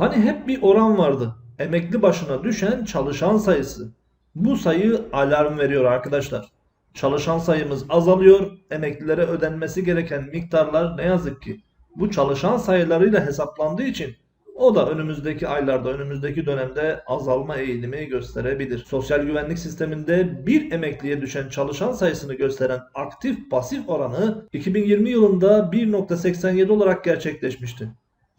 Hani hep bir oran vardı. Emekli başına düşen çalışan sayısı. Bu sayı alarm veriyor arkadaşlar. Çalışan sayımız azalıyor. Emeklilere ödenmesi gereken miktarlar ne yazık ki bu çalışan sayılarıyla hesaplandığı için o da önümüzdeki aylarda, önümüzdeki dönemde azalma eğilimi gösterebilir. Sosyal güvenlik sisteminde bir emekliye düşen çalışan sayısını gösteren aktif pasif oranı 2020 yılında 1.87 olarak gerçekleşmişti.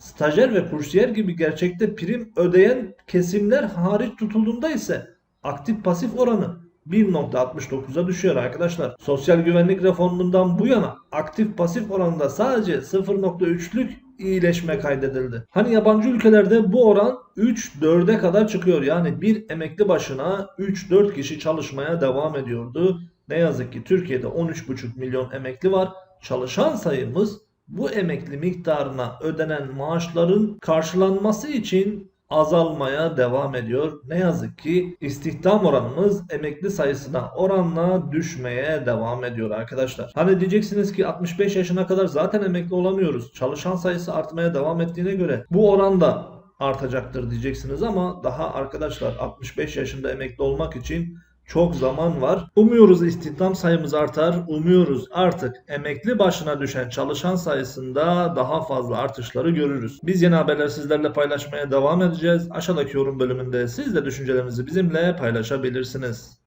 Stajyer ve kursiyer gibi gerçekte prim ödeyen kesimler hariç tutulduğunda ise aktif pasif oranı 1.69'a düşüyor arkadaşlar. Sosyal güvenlik reformundan bu yana aktif pasif oranında sadece 0.3'lük iyileşme kaydedildi. Hani yabancı ülkelerde bu oran 3-4'e kadar çıkıyor. Yani bir emekli başına 3-4 kişi çalışmaya devam ediyordu. Ne yazık ki Türkiye'de 13,5 milyon emekli var. Çalışan sayımız bu emekli miktarına ödenen maaşların karşılanması için azalmaya devam ediyor. Ne yazık ki istihdam oranımız emekli sayısına oranla düşmeye devam ediyor arkadaşlar. Hani diyeceksiniz ki 65 yaşına kadar zaten emekli olamıyoruz. Çalışan sayısı artmaya devam ettiğine göre bu oran da artacaktır diyeceksiniz ama daha arkadaşlar 65 yaşında emekli olmak için çok zaman var. Umuyoruz istihdam sayımız artar. Umuyoruz artık emekli başına düşen çalışan sayısında daha fazla artışları görürüz. Biz yeni haberler sizlerle paylaşmaya devam edeceğiz. Aşağıdaki yorum bölümünde siz de düşüncelerinizi bizimle paylaşabilirsiniz.